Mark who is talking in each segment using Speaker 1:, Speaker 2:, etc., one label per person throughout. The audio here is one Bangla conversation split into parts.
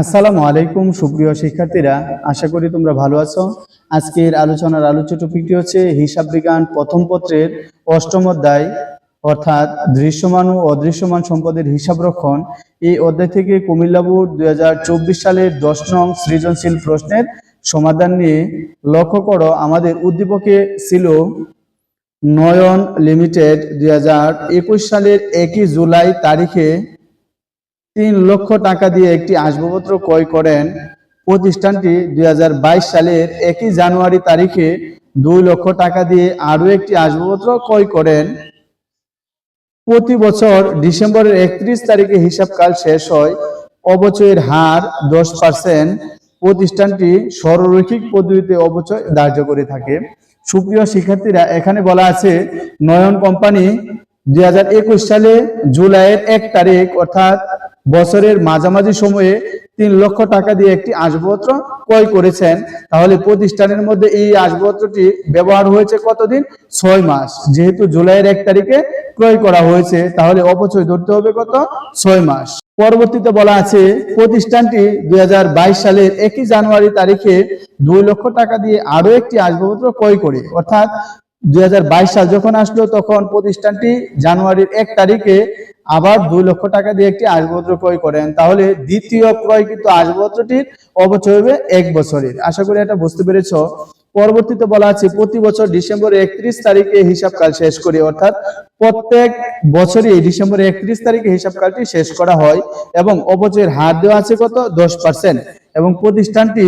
Speaker 1: আসসালামু আলাইকুম, সুপ্রিয় শিক্ষার্থীরা। আশা করি তোমরা ভালো আছো। আজকের আলোচনার আলোচ্য টপিকটি হচ্ছে হিসাব বিজ্ঞান প্রথম পত্রের অষ্টম অধ্যায়, অর্থাৎ দৃশ্যমান ও অদৃশ্যমান সম্পদের হিসাব রক্ষণ। এই অধ্যায় থেকে কুমিল্লা দুই হাজার চব্বিশ সালের দশ নং সৃজনশীল প্রশ্নের সমাধান নিয়ে লক্ষ্য করো, আমাদের উদ্দীপকে ছিল নয়ন লিমিটেড দুই হাজার একুশ সালের একই জুলাই তারিখে তিন লক্ষ টাকা দিয়ে একটি আসবাবপত্র ক্রয় করেন। প্রতিষ্ঠানটি দুই হাজার বাইশ সালের একই জানুয়ারি তারিখে দুই লক্ষ টাকা দিয়ে আরও একটি আসবাবপত্র ক্রয় করেন। প্রতি বছর ডিসেম্বরের একত্রিশ তারিখে হিসাবকাল শেষ হয়। অবচয়ের হার দশ পার্সেন্ট। প্রতিষ্ঠানটি সরলরৈখিক পদ্ধতিতে অবচয় ধার্য করে থাকে। সুপ্রিয় শিক্ষার্থীরা, এখানে বলা আছে, নয়ন কোম্পানি দুই হাজার একুশ সালে জুলাইয়ের এক তারিখ, অর্থাৎ বছরের মাঝামাঝি সময়ে তিন লক্ষ টাকা দিয়ে একটি আসবাবপত্র ক্রয় করেছেন। তাহলে প্রতিষ্ঠানের মধ্যে এই আসবাবপত্রটি ব্যবহার হয়েছে কতদিন? ছয় মাস। যেহেতু জুলাইয়ের এক তারিখে ক্রয় করা হয়েছে, তাহলে অপচয় ধরতে হবে কত? ছয় মাস। পরবর্তীতে বলা আছে, প্রতিষ্ঠানটি দুই হাজার বাইশ সালের একই জানুয়ারি তারিখে দুই লক্ষ টাকা দিয়ে আরও একটি আসবাবপত্র ক্রয় করে। অর্থাৎ দুই সাল যখন আসলো, তখন প্রতিষ্ঠানটি জানুয়ারির এক তারিখে আবার দুই লক্ষ টাকা দিয়ে একটি আসবাবপত্র ক্রয় করেন। তাহলে দ্বিতীয় ক্রয় কিন্তু আসবাবপত্রটির অবচয় হবে এক বছরের। আশা করি এটা বুঝতে পেরেছ। পরবর্তীতে বলা আছে, প্রতি বছর ডিসেম্বর একত্রিশ তারিখে হিসাবকাল শেষ করি, অর্থাৎ প্রত্যেক বছরই ডিসেম্বর একত্রিশ তারিখে হিসাবকালটি শেষ করা হয় এবং অবচয়ের হার দেওয়া আছে কত? দশ পার্সেন্ট। এবং প্রতিষ্ঠানটি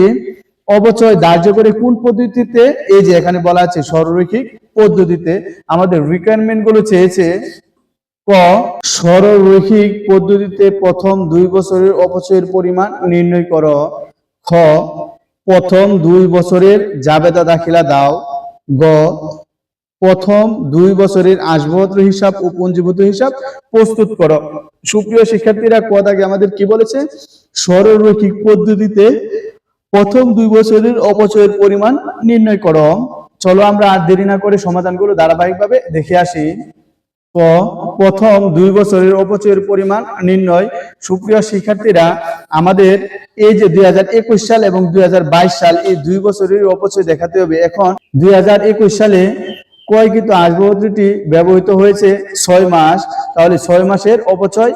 Speaker 1: অবচয় ধার্য করে কোন পদ্ধতিতে, এই যে এখানে বলা আছে সরলরৈখিক পদ্ধতিতে, আমাদের রিকোয়ারমেন্টগুলো চেয়েছে ক সরলরৈখিক পদ্ধতিতে প্রথম দুই বছরের অপচয়ের পরিমাণ নির্ণয় করো, খ, প্রথম দুই বছরের জাবেদা দাখিলা দাও, গ, প্রথম দুই বছরের আসবাবপত্র হিসাব ও পঞ্জীভূত হিসাব প্রস্তুত করো। সুপ্রিয় শিক্ষার্থীরা কদ আগে আমাদের কি বলেছে? সরলরৈখিক পদ্ধতিতে প্রথম দুই বছরের অপচয়ের পরিমাণ নির্ণয় করো। চলো আমরা আর দেরি না করে সমাধানগুলো ধারাবাহিকভাবে দেখে আসি। ক, প্রথম দুই বছরের অপচয়ের পরিমাণ নির্ণয়। সুপ্রিয় শিক্ষার্থীরা, আমাদের এই যে দুই হাজার একুশ সাল এবং দুই হাজার বাইশ সাল, এই দুই বছরের অপচয় দেখাতে হবে। এখন দুই হাজার একুশ সালে কয় কিন্তু আসবাবপত্রটি ব্যবহৃত হয়েছে ছয় মাস। তাহলে ছয় মাসের অপচয়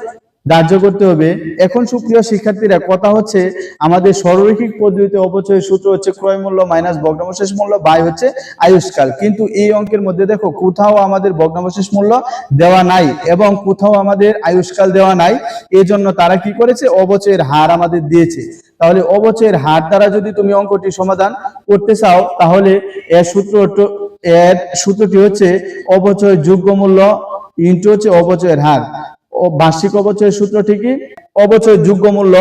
Speaker 1: ধার্য করতে হবে। এখন সুপ্রিয় শিক্ষার্থীরা, কথা হচ্ছে আমাদের সরলরৈখিক পদ্ধতিতে অপচয়ের সূত্র হচ্ছে ক্রয় মূল্য মাইনাস ভগ্নাবশেষ মূল্য বাই হচ্ছে আয়ুষ্কাল। কিন্তু এই অঙ্কের মধ্যে দেখো, কোথাও আমাদের ভগ্নাবশেষ মূল্য দেওয়া নাই এবং কোথাও আমাদের আয়ুষ্কাল দেওয়া নাই। এই জন্য তারা কি করেছে? অবচয়ের হার আমাদের দিয়েছে। তাহলে অবচয়ের হার দ্বারা যদি তুমি অঙ্কটি সমাধান করতে চাও, তাহলে এর সূত্র এর সূত্রটি হচ্ছে অবচয় যোগ্য মূল্য ইন্টু হচ্ছে অবচয়ের হার। ও বার্ষিক অবচয়ের সূত্র ঠিকই? অবচয় যোগ্য মূল্য,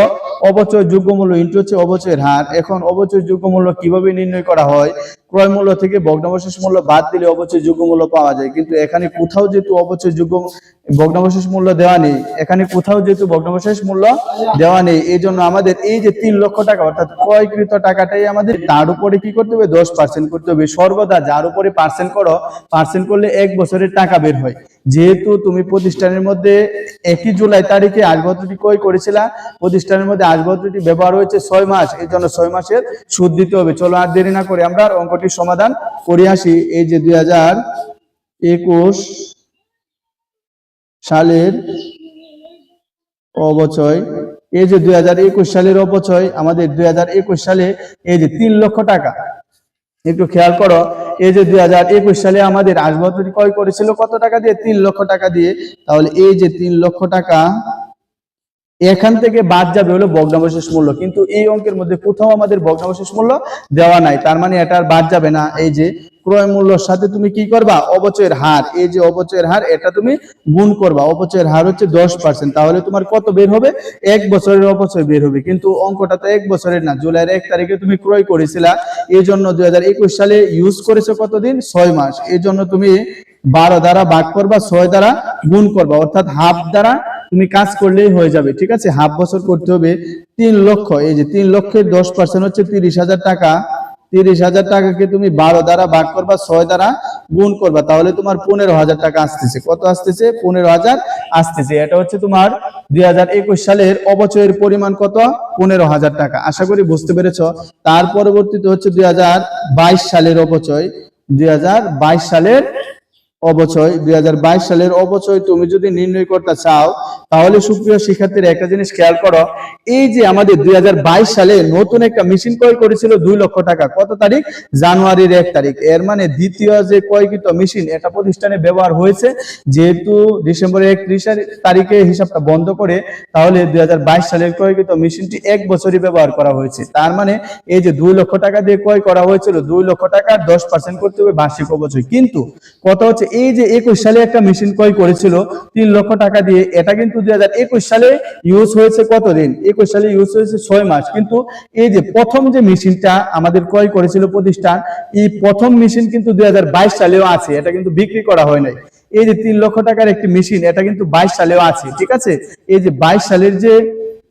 Speaker 1: অবচয় যোগ্য মূল্য ইন্টু হচ্ছে অবচয়ের হার। এখন অবচয় যোগ্য মূল্য কীভাবে নির্ণয় করা হয়? ক্রয় মূল্য থেকে ভগ্নাবশেষ মূল্য বাদ দিলে অবচয় যোগ্য মূল্য পাওয়া যায়। কিন্তু এখানে কোথাও যেহেতু অবচয় যোগ্য ভগ্নাবশেষ মূল্য দেওয়া নেই, এখানে কোথাও যেহেতু ভগ্নাবশেষ মূল্য দেওয়া নেই এই জন্য আমাদের এই যে তিন লক্ষ টাকা, অর্থাৎ ক্রয়কৃত টাকাটাই আমাদের তার উপরে কি করতে হবে? দশ পার্সেন্ট করতে হবে। সর্বদা যার উপরে পার্সেন্ট করো পার্সেন্ট করলে এক বছরের টাকা বের হয়। যেহেতু তুমি প্রতিষ্ঠানের মধ্যে একই জুলাই তারিখে আসবাবপত্রটি ক্রয় করেছিলা প্রতিষ্ঠানের মধ্যে আসবাবপত্রটি ব্যবহার হয়েছে ছয় মাস এই জন্য ছয় মাসের সুদ দিতে হবে। চলো আর দেরি না করে আমরা অঙ্কটির সমাধান করে আসি। এই যে দুই হাজার একুশ সালের অবচয় এই যে দুই হাজার একুশ সালের অপচয়, আমাদের দুই হাজার একুশ সালে এই যে তিন লক্ষ টাকা। একটু খেয়াল করো, এই যে দুই হাজার একুশ সালে আমাদের আসবাবপত্র ক্রয় করেছিল কত টাকা দিয়ে? তিন লক্ষ টাকা দিয়ে। তাহলে এই যে তিন লক্ষ টাকা এখান থেকে বাদ যাবে হলো ভগ্নাবশেষ মূল্য। কিন্তু এই অঙ্কের মধ্যে কোথাও আমাদের ভগ্নাবশেষ মূল্য দেওয়া নাই। তার মানে এটা আর বাদ যাবে না। এই যে ক্রয় মূল্যর সাথে তুমি কি করবা? অবচয়ের হার। এই যে অবচয়ের হার, এটা তুমি গুণ করবা। অপচয়ের হার হচ্ছে দশ পার্সেন্ট তাহলে তোমার কত বের হবে? এক বছরের অপচয় বের হবে। কিন্তু অঙ্কটা তো এক বছরের না। জুলাইয়ের এক তারিখে তুমি ক্রয় করেছিলা। এই জন্য দু হাজার একুশ সালে ইউজ করেছ কতদিন? ছয় মাস। এই জন্য তুমি বারো দ্বারা ভাগ করবা, ছয় দ্বারা গুণ করবা। অর্থাৎ হাফ দ্বারা তুমি কাজ করলেই হয়ে যাবে, ঠিক আছে? হাফ বছর করতে হবে তিন লক্ষ। এই যে তিন লক্ষের দশ পার্সেন্ট হচ্ছে তিরিশ হাজার টাকা। তিরিশ হাজার টাকাকে তুমি বারো দ্বারা ভাগ করবা, ছয় দ্বারা গুণ করবা, তাহলে তোমার পনেরো হাজার টাকা আসতেছে। কত আসতেছে? পনেরো হাজার আসতেছে। এটা হচ্ছে তোমার দুই হাজার একুশ সালের অবচয়ের পরিমাণ কত? পনেরো হাজার টাকা। আশা করি বুঝতে পেরেছ। তার পরবর্তীতে হচ্ছে দুই হাজার বাইশ সালের অবচয়। দুই হাজার বাইশ সালের অবচয়, দুই হাজার বাইশ সালের অবচয় তুমি যদি নির্ণয় করতে চাও, তাহলে সুপ্রিয় শিক্ষার্থীরা একটা জিনিস খেয়াল করো, এই যে আমাদের দুই হাজার বাইশ সালে নতুন একটা মেশিন ক্রয় করেছিল দুই লক্ষ টাকা। কত তারিখ? জানুয়ারির এক তারিখ। এর মানে দ্বিতীয় যে ক্রয়কৃত মেশিন, এটা প্রতিষ্ঠানে ব্যবহার হয়েছে। যেহেতু ডিসেম্বরের একত্রিশ তারিখে হিসাবটা বন্ধ করে, তাহলে দুই হাজার বাইশ সালের ক্রয়কৃত মেশিনটি এক বছরই ব্যবহার করা হয়েছে। তার মানে এই যে দুই লক্ষ টাকা দিয়ে ক্রয় করা হয়েছিল, দুই লক্ষ টাকার দশ পার্সেন্ট করতে হবে বার্ষিক অবচয়। কিন্তু কথা হচ্ছে এই যে একুশ সালে একটা মেশিন ক্রয় করেছিল, তিন লক্ষ টাকা দিয়ে, এটা কিন্তু দুই হাজার একুশ সালে ইউজ হয়েছে কতদিন? একুশ সালে ইউজ হয়েছে ছয় মাস। কিন্তু এই যে প্রথম যে মেশিনটা আমাদের ক্রয় করেছিল প্রতিষ্ঠান, এই প্রথম মেশিন কিন্তু দুই হাজার বাইশ সালেও আছে, এটা কিন্তু বিক্রি করা হয় নাই। এই যে তিন লক্ষ টাকার একটি মেশিন এটা কিন্তু বাইশ সালেও আছে, ঠিক আছে? এই যে বাইশ সালের যে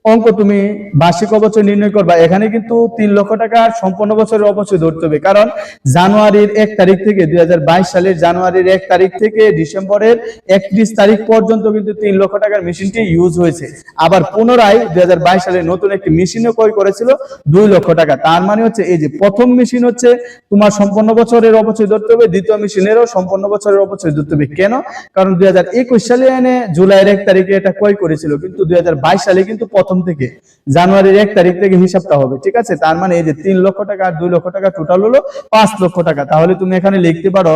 Speaker 1: অঙ্ক তুমি বার্ষিক অবচয় নির্ণয় করবা, এখানে কিন্তু তিন লক্ষ টাকার সম্পূর্ণ বছরের অবচয় ধরতে হবে। কারণ জানুয়ারির এক তারিখ থেকে, দুই সালের জানুয়ারির এক তারিখ থেকে ডিসেম্বরের একত্রিশ তারিখ পর্যন্ত কিন্তু তিন লক্ষ টাকার মেশিনটি ইউজ হয়েছে। আবার পুনরায় দুই সালে নতুন একটি মেশিনও ক্রয় করেছিল দুই লক্ষ টাকা। তার মানে হচ্ছে এই যে প্রথম মেশিন হচ্ছে তোমার সম্পূর্ণ বছরের অবচয় ধরতে হবে, দ্বিতীয় মেশিনেরও সম্পূর্ণ বছরের অবচয় ধরতে হবে। কেন? কারণ দুই হাজার একুশ সালে এনে জুলাইয়ের এক তারিখে এটা ক্রয় করেছিল, কিন্তু দুই হাজার বাইশ সালে কিন্তু প্রথম থেকে জানুয়ারির এক তারিখ থেকে হিসাবটা হবে, ঠিক আছে? তার মানে এই যে তিন লক্ষ টাকা আর দুই লক্ষ টাকা টোটাল হলো পাঁচ লক্ষ টাকা। তাহলে তুমি এখানে লিখতে পারো,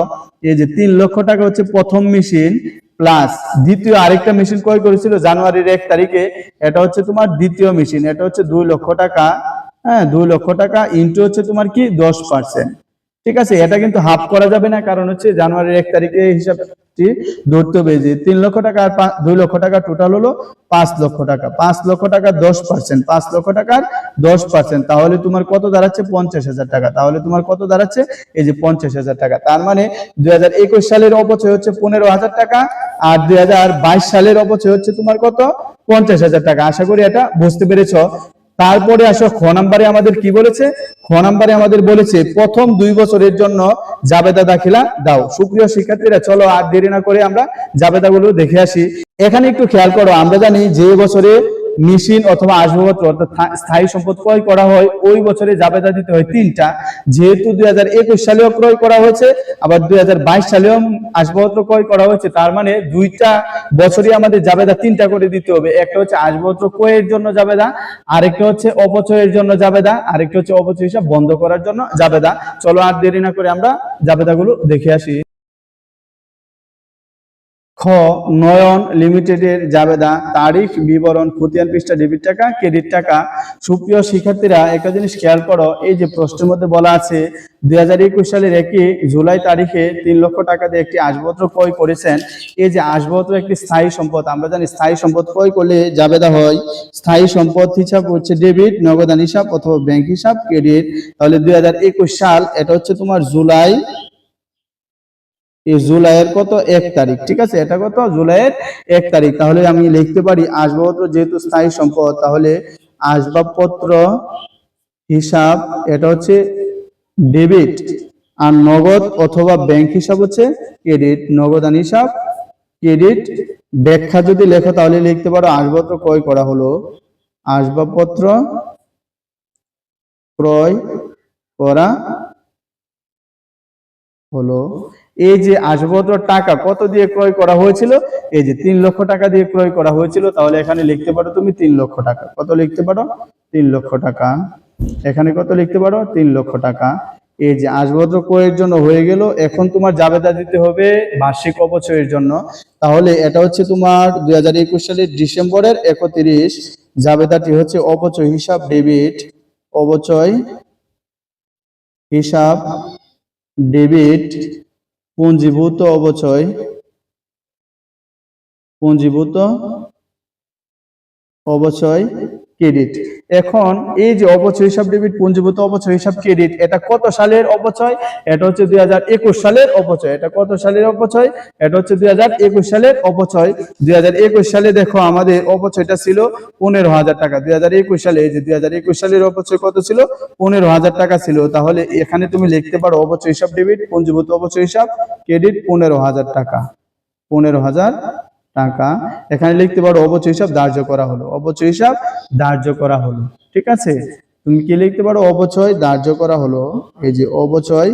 Speaker 1: এই যে তিন লক্ষ টাকা হচ্ছে প্রথম মেশিন প্লাস দ্বিতীয় আরেকটা মেশিন ক্রয় করেছিল জানুয়ারির এক তারিখে, এটা হচ্ছে তোমার দ্বিতীয় মেশিন এটা হচ্ছে দুই লক্ষ টাকা হ্যাঁ দুই লক্ষ টাকা ইন্টু হচ্ছে তোমার কি? দশ পার্সেন্ট ঠিক আছে, এটা কিন্তু হাফ করা যাবে না, কারণ হচ্ছে জানুয়ারির এক তারিখে হিসাবটি ধরতে হবে তিন লক্ষ টাকা দুই লক্ষ টাকা টোটাল হলো পাঁচ লক্ষ টাকা। পাঁচ লক্ষ টাকা দশ পার্সেন্ট পাঁচ লক্ষ টাকার দশ পার্সেন্ট তাহলে তোমার কত দাঁড়াচ্ছে? পঞ্চাশ হাজার টাকা। তাহলে তোমার কত দাঁড়াচ্ছে? এই যে পঞ্চাশ হাজার টাকা। তার মানে দুই হাজার একুশ সালের অপচয় হচ্ছে পনেরো হাজার টাকা আর দুই হাজার বাইশ সালের অপচয় হচ্ছে তোমার কত? পঞ্চাশ হাজার টাকা। আশা করি এটা বুঝতে পেরেছ। তারপরে আসো, খ নাম্বারে আমাদের কি বলেছে? খ নাম্বারে আমাদের বলেছে, প্রথম দুই বছরের জন্য জাবেদা দাখিলা দাও। সুপ্রিয় শিক্ষার্থীরা, চলো আর দেরি না করে আমরা জাবেদাগুলো দেখে আসি। এখানে একটু খেয়াল করো, আমরা জানি যে বছরে মেশিন অথবা আসবাবপত্র, অর্থাৎ স্থায়ী সম্পদ ক্রয় করা হয়, ওই বছরে জাবেদা দিতে হয় তিনটা। যেহেতু দুই হাজার একুশ সালেও ক্রয় করা হয়েছে, আবার দুই হাজার বাইশ সালেও আসবাবপত্র ক্রয় করা হয়েছে, তার মানে দুইটা বছরই আমাদের জাবেদা তিনটা করে দিতে হবে। একটা হচ্ছে আসবাবপত্র ক্রয়ের জন্য জাবেদা, আরেকটা হচ্ছে অপচয়ের জন্য জাবেদা, আরেকটা হচ্ছে অপচয় হিসাব বন্ধ করার জন্য জাবেদা। চলো আর দেরি না করে আমরা জাবেদাগুলো দেখে আসি। খ, নয়ন লিমিটেডের জাবেদা, তারিখ, বিবরণ, খতিয়ান পৃষ্ঠা, ডেবিট টাকা, ক্রেডিট টাকা। সুপ্রিয় শিক্ষার্থীরা, একটা জিনিস খেয়াল করো, এই যে প্রশ্নের মধ্যে বলা আছে, দুই হাজার একুশ সালের একই জুলাই তারিখে তিন লক্ষ টাকা দিয়ে একটি আসবাবপত্র ক্রয় করেছেন। এই যে আসবাবপত্র একটি স্থায়ী সম্পদ, আমরা জানি স্থায়ী সম্পদ ক্রয় করলে জাবেদা হয়। স্থায়ী সম্পদ হিসাব হচ্ছে ডেবিট, নগদান হিসাব অথবা ব্যাংক হিসাব, ক্রেডিট। তাহলে দুই হাজার একুশ সাল, এটা হচ্ছে তোমার জুলাই এই জুলাইয়ের কত? এক তারিখ, ঠিক আছে? এটা কত? জুলাইয়ের এক তারিখ। তাহলে আমি লিখতে পারি আসবাবপত্র যেহেতু স্থায়ী সম্পদ, তাহলে আসবাবপত্র হিসাব, এটা হচ্ছে ডেবিট আর নগদ অথবা ব্যাংক হিসাব হচ্ছে ক্রেডিট। নগদান হিসাব, ক্রেডিট ব্যাখ্যা যদি লেখো, তাহলে লিখতে পারো আসবাবপত্র ক্রয় করা হলো। আসবাবপত্র ক্রয় করা হলো। এই যে আসবাবপত্র টাকা কত দিয়ে ক্রয় করা হয়েছিল? এই যে তিন লক্ষ টাকা দিয়ে ক্রয় করা হয়েছিল, তাহলে এখানে লিখতে পারো তুমি তিন লক্ষ টাকা। কত লিখতে পারো? তিন লক্ষ টাকা। এখানে কত লিখতে পারো? তিন লক্ষ টাকা। এই যে আসবাবপত্র ক্রয়ের জন্য হয়ে গেল, এখন তোমার জাবেদা দিতে হবে বার্ষিক অবচয়ের জন্য। তাহলে এটা হচ্ছে তোমার দুই হাজার একুশ সালের ডিসেম্বরের একত্রিশ। জাবেদাটি হচ্ছে অবচয় হিসাব ডেবিট অবচয় হিসাব ডেবিট। পুঞ্জীভূত অবচয়। পুঞ্জীভূত অবচয়। ক্রেডিট এখন এই যে অবচয় হিসাব ডেবিট পুঞ্জীভূত অবচয় হিসাব ক্রেডিট এটা কত সালের অপচয় এটা হচ্ছে দু হাজার একুশ সালের অপচয় এটা কত সালের অপচয় এটা হচ্ছে দু হাজার একুশ সালের অপচয় দুই সালে দেখো আমাদের অপচয়টা ছিল পনেরো হাজার টাকা। দুই হাজার একুশ সালে এই যে দুই হাজার একুশ সালের অপচয় কত ছিল? পনেরো হাজার টাকা ছিল। তাহলে এখানে তুমি লিখতে পারো অপচয় হিসাব ডেবিট পুঞ্জীভূত অপচয় হিসাব ক্রেডিট পনেরো হাজার টাকা। পনেরো হাজার টাকা। এখানে লিখতে পারো, অবচয় হিসাব ধার্য করা হলো। অবচয় হিসাব ধার্য করা হলো। ঠিক আছে? তুমি কি লিখতে পারো? অবচয় ধার্য করা হলো। এই যে অবচয়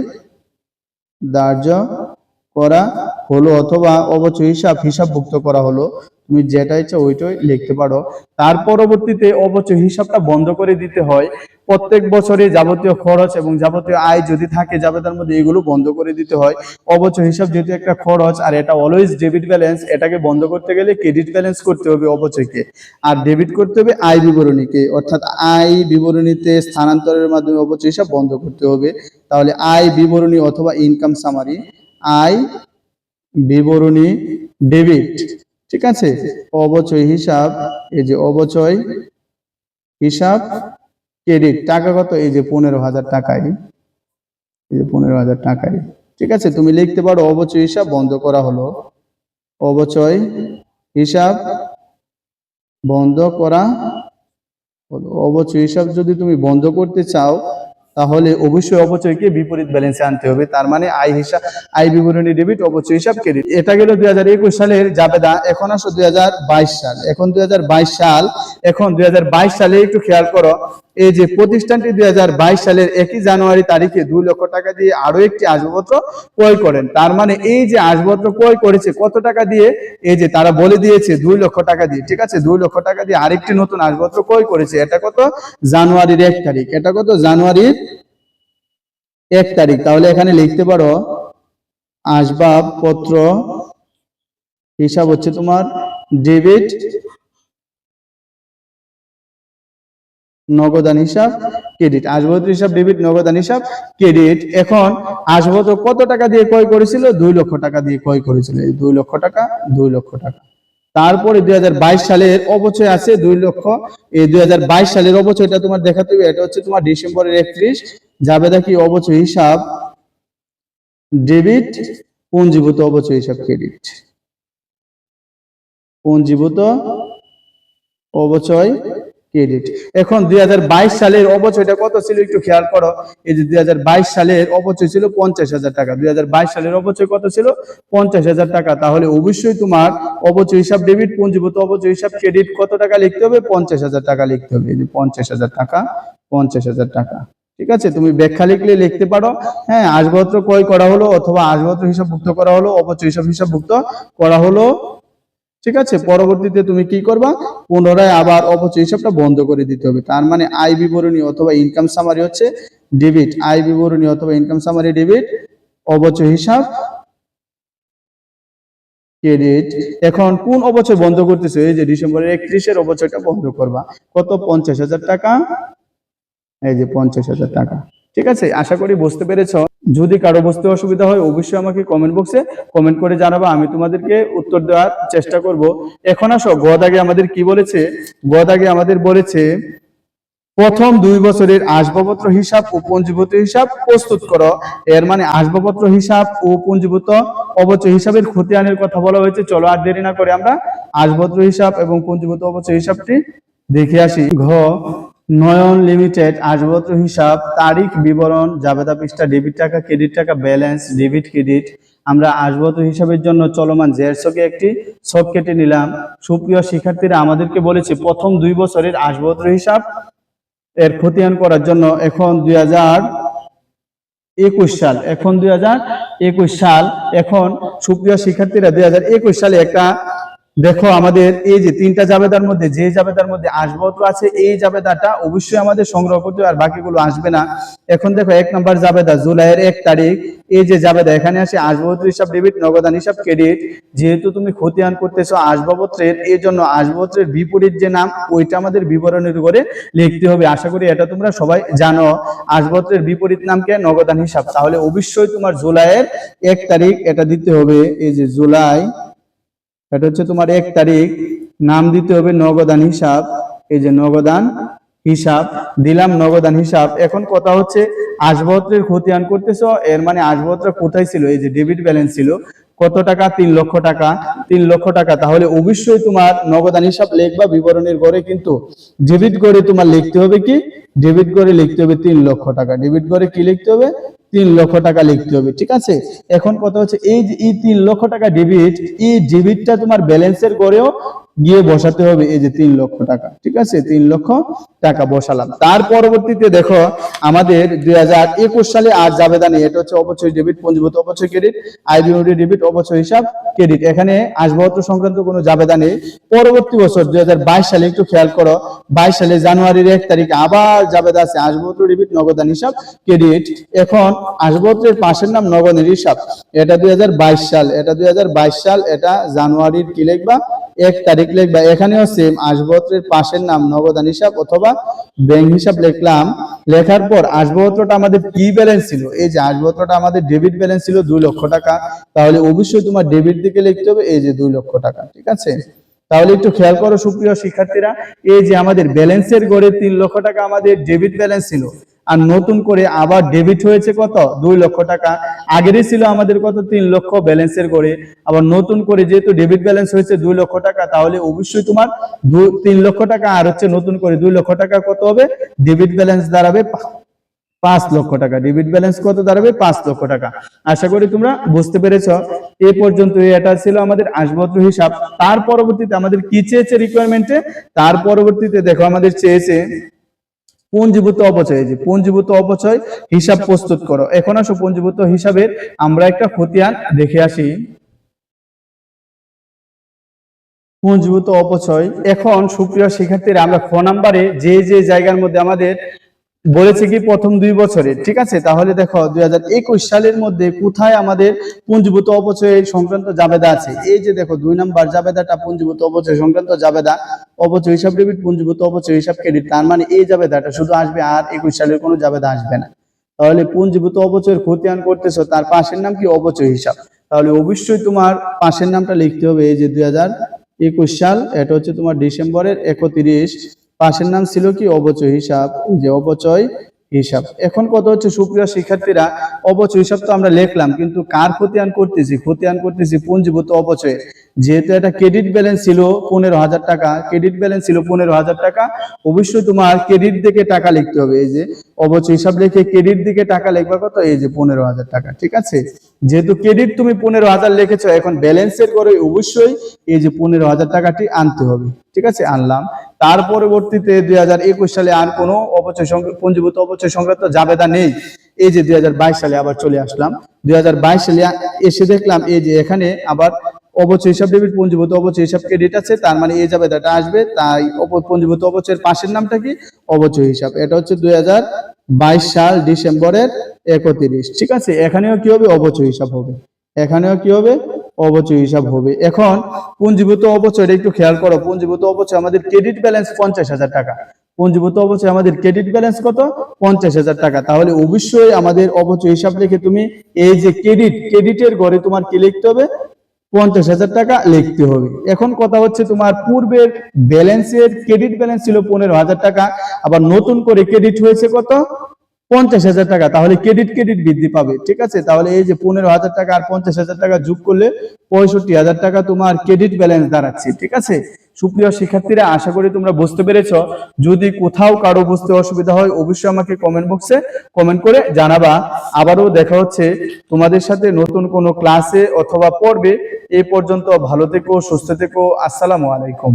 Speaker 1: ধার্য করা হলো অথবা অবচয় হিসাব হিসাবভুক্ত করা হলো। তুমি যেটা ইচ্ছা ওইটাই লিখতে পারো। তার পরবর্তীতে অবচয় হিসাবটা বন্ধ করে দিতে হয়। প্রত্যেক বছরে যাবতীয় খরচ এবং যাবতীয় আয় যদি থাকে, যাবে তার মধ্যে এগুলো বন্ধ করে দিতে হয়। অবচয় হিসাব যেহেতু একটা খরচ, আর এটা অলওয়েজ ডেবিট ব্যালেন্স এটাকে বন্ধ করতে গেলে ক্রেডিট ব্যালেন্স করতে হবে অবচয়কে আর ডেবিট করতে হবে আয় বিবরণীকে, অর্থাৎ আয় বিবরণীতে স্থানান্তরের মাধ্যমে অবচয় হিসাব বন্ধ করতে হবে। তাহলে আয় বিবরণী অথবা ইনকাম সামারি আয় বিবরণী ডেবিট ঠিক আছে? অবচয় হিসাব, এই যে অবচয় হিসাব ক্রেডিট টাকা কত? এই যে পনেরো হাজার টাকায়। এই যে পনেরো হাজার টাকায়। ঠিক আছে? তুমি লিখতে পারো, অবচয় হিসাব বন্ধ করা হলো। অবচয় হিসাব বন্ধ করা হলো। অবচয় হিসাব যদি তুমি বন্ধ করতে চাও তাহলে অবশ্যই অপচয়কে বিপরীত ব্যালেন্সে আনতে হবে। তার মানে আয় হিসাব, আয় বিবরণী ডেবিট অবচয় হিসাব ক্রেডিট এটা গেল দুই হাজার একুশ সালের জাবেদা। এখন আসো দুই হাজার বাইশ সাল। এখন দুই সাল, এখন দুই সালে একটু খেয়াল করো। এই যে প্রতিষ্ঠানটি দুই হাজার বাইশ সালের একই জানুয়ারি তারিখে দুই লক্ষ টাকা দিয়ে আরও একটি আসবাবপত্র ক্রয় করেন। তার মানে এই যে আসবাবপত্র ক্রয় করেছে, কত টাকা দিয়ে? এই যে তারা বলে দিয়েছে দুই লক্ষ টাকা দিয়ে, ঠিক আছে? দুই লক্ষ টাকা দিয়ে আরেকটি নতুন আসবাবপত্র ক্রয় করেছে। এটা কত? জানুয়ারির এক তারিখ। এটা কত? জানুয়ারির এক তারিখ। তাহলে এখানে লিখতে পারো, আসবাবপত্র হিসাব হচ্ছে তোমার ডেবিট নগদান হিসাব ক্রেডিট আসবাবপত্র হিসাব ডেবিট নগদান হিসাব ক্রেডিট এখন আসবাবপত্র কত টাকা দিয়ে ক্রয় করেছিল? দুই লক্ষ টাকা দিয়ে ক্রয় করেছিল। এই দুই লক্ষ টাকা, দুই লক্ষ টাকা। তারপরে দুই সালের অবচয় আছে দুই লক্ষ। এই দুই সালের অবচয়টা তোমার দেখাতে হবে। এটা হচ্ছে তোমার ডিসেম্বরের একত্রিশ। যাবে দেখি অবচয় হিসাব ডেবিট পঞ্জীভূত অবচয় হিসাব ক্রেডিট পঞ্জীভূত অবচয় ক্রেডিট এখন দু হাজার বাইশ সালের অবচয়টা কত ছিল একটু খেয়াল করো। এই যে দুই হাজার বাইশ সালের অবচয় ছিল পঞ্চাশ হাজার টাকা। দু হাজার বাইশ সালের অবচয় কত ছিল? পঞ্চাশ হাজার টাকা। তাহলে অবশ্যই তোমার অবচয় হিসাব ডেবিট পঞ্জীভূত অবচয় হিসাব ক্রেডিট কত টাকা লিখতে হবে? পঞ্চাশ হাজার টাকা লিখতে হবে। এই যে পঞ্চাশ হাজার টাকা, পঞ্চাশ হাজার টাকা। ঠিক আছে? তুমি ব্যাখ্যা লিখলে লিখতে পারো। হ্যাঁ আসবাবপত্র ক্রয় করা হলো অথবা আসবাবপত্র হিসাবভুক্ত করা হলো, অবচয় হিসাব হিসাবভুক্ত করা হলো। ঠিক আছে? পরবর্তীতে তুমি কি করবা? পুনরায় আবার অপচয় হিসাবটা বন্ধ করে দিতে হবে। তার মানে আয় বিবরণী অথবা ইনকাম সামারি হচ্ছে ডেবিট আয় বিবরণী অথবা ইনকাম সামারি ডেবিট অবচয় হিসাব ক্রেডিট এখন কোন অবচয় বন্ধ করতেছে? এই যে ডিসেম্বরের একত্রিশের অবচয়টা বন্ধ করবা। কত? পঞ্চাশ হাজার টাকা। এই যে পঞ্চাশ হাজার টাকা। ঠিক আছে? আশা করি বুঝতে পেরেছ। যদি কারও বুঝতে অসুবিধা হয়, অবশ্যই আমাকে কমেন্ট বক্সে কমেন্ট করে জানাবা, আমি তোমাদেরকে উত্তর দেওয়ার চেষ্টা করব। এখন আসো গদাগে আমাদের কি বলেছে? গদাগে আমাদের বলেছে, প্রথম দুই বছরের আসবাবপত্র হিসাব ও পঞ্জীভূত হিসাব প্রস্তুত করো। এর মানে আসবাবপত্র হিসাব ও পঞ্জীভূত অবচয় হিসাবের খতিয়ানের কথা বলা হয়েছে। চলো আর দেরি না করে আমরা আসবাবপত্র হিসাব এবং পঞ্জীভূত অবচয় হিসাবটি দেখে আসি। ঘ নয়ন লিমিটেড আসবাবপত্র হিসাব, তারিখ বিবরণ, জাবেদা পৃষ্ঠা, ডেবিট টাকা, ক্রেডিট টাকা, ব্যালেন্স, ডেবিট, ক্রেডিট। আমরা আসবাবপত্র হিসাবের জন্য চলমান জেরসকে একটি সব কেটে নিলাম। সুপ্রিয় শিক্ষার্থীরা, আমাদেরকে বলেছে, প্রথম দুই বছরের আসবাবপত্র হিসাব এর খতিয়ান করার জন্য এখন দুই একুশ সাল, এখন দুই হাজার একুশ সাল। এখন সুপ্রিয় শিক্ষার্থীরা, দুই হাজার একুশ সালে একটা দেখো আমাদের এই যে তিনটা জাবেদার মধ্যে, যে জাবেদার মধ্যে আসবাবপত্র আছে, এই জাবেদাটা অবশ্যই আমাদের সংগ্রহ করতে আর বাকিগুলো আসবে না। এখন দেখো এক নম্বর জাবেদা, জুলাইয়ের এক তারিখ। এই যে জাবেদা, এখানে আসে আসবাবপত্র হিসাব ডেবিট নগদান হিসাব ক্রেডিট যেহেতু তুমি খতিয়ান করতেছো আসবাবপত্রের, এই জন্য আসবাবপত্রের বিপরীত যে নাম, ওইটা আমাদের বিবরণের করে লিখতে হবে। আশা করি এটা তোমরা সবাই জানো। আসবাবপত্রের বিপরীত নামকে নগদান হিসাব। তাহলে অবশ্যই তোমার জুলাইয়ের এক তারিখ এটা দিতে হবে। এই যে জুলাই এটা হচ্ছে তোমার এক তারিখ। নাম দিতে হবে নগদান হিসাব। এই যে নগদান হিসাব, দিলাম নগদান হিসাব। এখন কথা হচ্ছে আসবত্রের খতিয়ান করতেছো, এর মানে আসবত্র কোথায় ছিল? এই যে ডেবিট ব্যালেন্স ছিল, কত টাকা? তিন লক্ষ টাকা। তিন লক্ষ টাকা। তাহলে অবশ্যই তোমার নগদান হিসাব লেখবা বিবরণের ঘরে কিন্তু ডেবিট করে তোমার লিখতে হবে কি? ডেবিট করে লিখতে হবে তিন লক্ষ টাকা। ডেবিট করে কি লিখতে হবে? তিন লক্ষ টাকা লিখতে হবে, ঠিক আছে? এখন কথা হচ্ছে, এই যে এই তিন লক্ষ টাকা ডেবিট এই ডেবিটটা তোমার ব্যালেন্সের গড়েও গিয়ে বসাতে হবে এই যে তিন লক্ষ টাকা, ঠিক আছে? তিন লক্ষ টাকা বসালাম। তার পরবর্তীতে দেখো, আমাদের দুই হাজার একুশ সালে আর জাবেদানি এটা হচ্ছে অবচয় ডেবিট পঞ্জীভূত অবচয় ক্রেডিট আইবিউডি ডেবিট অবচয় হিসাব ক্রেডিট এখানে আসবাবপত্র সংক্রান্ত কোনো জাবেদা নেই পরবর্তী বছর দুই সালে একটু খেয়াল করো, বাইশ সালে জানুয়ারির এক তারিখে আবার জাবেদা আছে আসবাবপত্র ডেবিট নগদান হিসাব ক্রেডিট এখন আসবাবপত্রের পাশের নাম নগদের হিসাব। এটা দুই হাজার বাইশ সাল, এটা দুই হাজার বাইশ সাল, এটা জানুয়ারির কি লিখবা? এক তারিখ লিখবা এখানেও সেম আসবাবপত্রের পাশের নাম নগদান হিসাব অথবা ব্যাংক হিসাব লিখলাম। লেখার পর আসবাবপত্রটা আমাদের কি ব্যালেন্স ছিল? এই যে আসবাবপত্রটা আমাদের ডেবিট ব্যালেন্স ছিল দুই লক্ষ টাকা। তাহলে অবশ্যই তোমার ডেবিট দিকে লিখতে হবে, এই যে দুই লক্ষ টাকা, ঠিক আছে? তাহলে একটু খেয়াল করো সুপ্রিয় শিক্ষার্থীরা, এই যে আমাদের ব্যালেন্সের গড়ে তিন লক্ষ টাকা আমাদের ডেবিট ব্যালেন্স ছিল। আর নতুন করে আবার ডেবিট হয়েছে কত? দুই লক্ষ টাকা। আগেরই ছিল আমাদের কত? তিন লক্ষ ব্যালেন্সের করে। আবার নতুন করে যেহেতু ডেবিট ব্যালেন্স হয়েছে দুই লক্ষ টাকা, তাহলে অবশ্যই তোমার তিন লক্ষ টাকা আর হচ্ছে নতুন করে দুই লক্ষ টাকা কত হবে? ডেবিট ব্যালেন্স দাঁড়াবে পাঁচ লক্ষ টাকা। ডেবিট ব্যালেন্স কত দাঁড়াবে? পাঁচ লক্ষ টাকা। আশা করি তোমরা বুঝতে পেরেছ। এ পর্যন্ত এটা ছিল আমাদের আসবত্র হিসাব। তার পরবর্তীতে আমাদের কি চেয়েছে রিকোয়ারমেন্টে তার পরবর্তীতে দেখো আমাদের চেয়েছে পুঞ্জীভূত অপচয় যে পুঞ্জীভূত অপচয় হিসাব প্রস্তুত করো। এখন আসো পুঞ্জীভূত হিসাবের, আমরা একটা খতিয়ান দেখে আসি। পুঞ্জীভূত অপচয়, এখন সুপ্রিয় শিক্ষার্থীরা, আমরা খ নাম্বারে যে যে জায়গার মধ্যে আমাদের বলেছে কি প্রথম দুই বছরে। ঠিক আছে? তাহলে দেখো দু হাজার একুশ সালের মধ্যে কোথায় আমাদের পুঞ্জীভূত অপচয় সংক্রান্ত জাবেদা আছে? এই যে দেখো, দুই নাম্বার জাবেদাটা পুঞ্জীভূত অপচয় সংক্রান্ত জাবেদা, অপচয় হিসাব ডেবিট পুঞ্জীভূত অপচয় হিসাব ক্রেডিট তার মানে এই জাবেদাটা শুধু আসবে আর একুশ সালের কোনো জাবেদা আসবে না। তাহলে পুঞ্জীভূত অপচয়ের খতিয়ান করতেছো, তার পাশের নাম কি? অপচয় হিসাব। তাহলে অবশ্যই তোমার পাশের নামটা লিখতে হবে, এই যে দুই সাল, এটা হচ্ছে তোমার ডিসেম্বরের একত্রিশ পাশের নাম ছিল কি? অবচয় হিসাব। যে অবচয় হিসাব। এখন কত হচ্ছে, সুপ্রিয় শিক্ষার্থীরা অবচয় হিসাব তো আমরা লিখলাম, কিন্তু কার খতিয়ান করতেছি? খতিয়ান করতেছি পুঞ্জীভূত অপচয়। যেহেতু এটা ক্রেডিট ব্যালেন্স ছিল পনেরো হাজার টাকা ক্রেডিট ব্যালেন্স ছিল পনেরো হাজার টাকা, অবশ্যই তোমার ক্রেডিট দিকে টাকা লিখতে হবে। এই যে অবচয় হিসাব লিখে ক্রেডিট দিকে টাকা লিখবা কত? এই যে পনেরো হাজার টাকা, ঠিক আছে? যেহেতু ক্রেডিট তুমি পনেরো হাজার লিখেছ, এখন ব্যালেন্সের করে অবশ্যই এই যে পনেরো হাজার টাকাটি আনতে হবে, ঠিক আছে? আনলাম। তার পরবর্তীতে দুই হাজার একুশ সালে আর কোনো অপচয় পুঞ্জীভূত অপচয় সংক্রান্ত জাবেদা নেই। এই যে দুই হাজার বাইশ সালে আবার চলে আসলাম। দুই হাজার বাইশ সালে এসে দেখলাম, এই যে এখানে আবার অবচয় হিসাব ডেবিট পুঞ্জীভূত অবচয় হিসাব ক্রেডিট আছে, তার মানে এই জাবেদাটা আসবে, তাই পুঞ্জীভূত অবচয়ের পাশের নামটা কি? অবচয় হিসাব। এটা হচ্ছে দুই হাজার বাইশ সাল ডিসেম্বরের একত্রিশ। ঠিক আছে? এখানেও কি হবে? অবচয় হিসাব হবে। এখানেও কি হবে? অবচয় হিসাব হবে। এখন পুঞ্জীভূত অবচয়টা একটু খেয়াল করো। পুঞ্জীভূত অবচয় আমাদের ক্রেডিট ব্যালেন্স পঞ্চাশ হাজার টাকা। পুঞ্জীভূত অবচয় আমাদের ক্রেডিট ব্যালেন্স কত? পঞ্চাশ হাজার টাকা। তাহলে অবশ্যই আমাদের অবচয় হিসাব লিখে তুমি এই যে ক্রেডিট ক্রেডিটের ঘরে তোমার কি লিখতে হবে? পঞ্চাশ হাজার টাকা লিখতে হবে। এখন কথা হচ্ছে তোমার পূর্বের ব্যালেন্সের ক্রেডিট ব্যালেন্স ছিল পনেরো হাজার টাকা, আবার নতুন করে ক্রেডিট হয়েছে কত? পঞ্চাশ হাজার টাকা। তাহলে ক্রেডিট ক্রেডিট বৃদ্ধি পাবে, ঠিক আছে? তাহলে এই যে পনেরো হাজার টাকা আর পঞ্চাশ হাজার টাকা যোগ করলে পঁয়ষট্টি হাজার টাকা তোমার ক্রেডিট ব্যালেন্স দাঁড়াচ্ছে, ঠিক আছে? সুপ্রিয় শিক্ষার্থীরা, আশা করি তোমরা বুঝতে পেরেছ। যদি কোথাও কারও বুঝতে অসুবিধা হয়, অবশ্যই আমাকে কমেন্ট বক্সে কমেন্ট করে জানাবা। আবারও দেখা হচ্ছে তোমাদের সাথে নতুন কোনো ক্লাসে অথবা পর্বে। এ পর্যন্ত ভালো থেকো, সুস্থ থেকো। আসসালামু আলাইকুম।